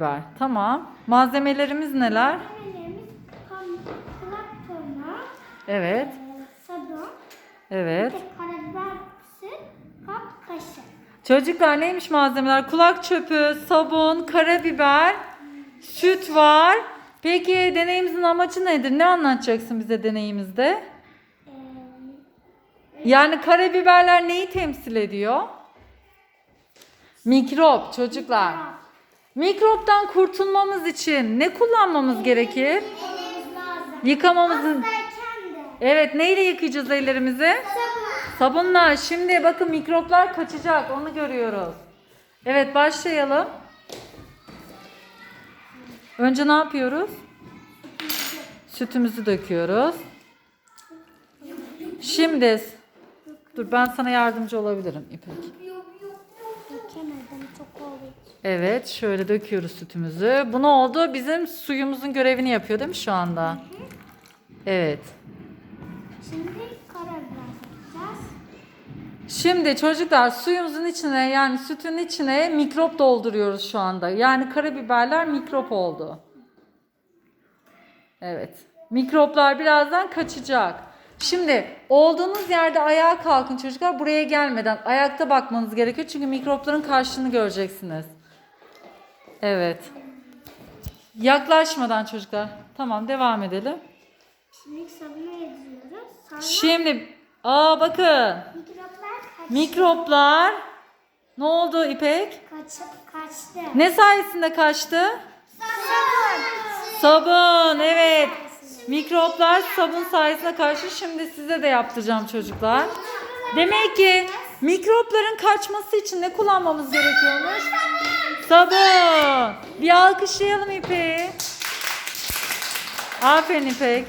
Ver. Tamam. Malzemelerimiz neler? Malzemelerimiz kulak Evet. e, sabun, Evet. bir de karabiber kap kaşık. Çocuklar neymiş malzemeler? Kulak çöpü, sabun, karabiber, süt var. Peki deneyimizin amacı nedir? Ne anlatacaksın bize deneyimizde? E, Yani karabiberler neyi temsil ediyor? Mikrop çocuklar. Mikroptan kurtulmamız için ne kullanmamız gerekir? Elimiz lazım. Yıkamamızın... Evet neyle yıkayacağız ellerimizi? Sabun. Sabunla. Şimdi bakın mikroplar kaçacak. Onu görüyoruz. Evet başlayalım. Önce ne yapıyoruz? Sütümüzü döküyoruz. Şimdi dur ben sana yardımcı olabilirim İpek. Evet şöyle döküyoruz sütümüzü. Bu ne oldu? Bizim suyumuzun görevini yapıyor değil mi şu anda? Evet. Şimdi karabiber. Şimdi çocuklar suyumuzun içine yani sütün içine mikrop dolduruyoruz şu anda. Yani karabiberler mikrop oldu. Evet. Mikroplar birazdan kaçacak. Şimdi olduğunuz yerde ayağa kalkın çocuklar. Buraya gelmeden ayakta bakmanız gerekiyor. Çünkü mikropların karşılığını göreceksiniz. Evet. Yaklaşmadan çocuklar. Tamam devam edelim. Şimdi sabunu. Sonra Şimdi aa bakın. mikroplar kaç, Mikroplar ne oldu İpek? kaç, kaçtı. Ne sayesinde kaçtı? Sabun. Sabun evet. Mikroplar sabun sayesinde kaçtı. Şimdi size de yaptıracağım çocuklar. Demek ki mikropların kaçması için ne kullanmamız gerekiyormuş? Sabun. Bir alkışlayalım İpek'i. Aferin İpek.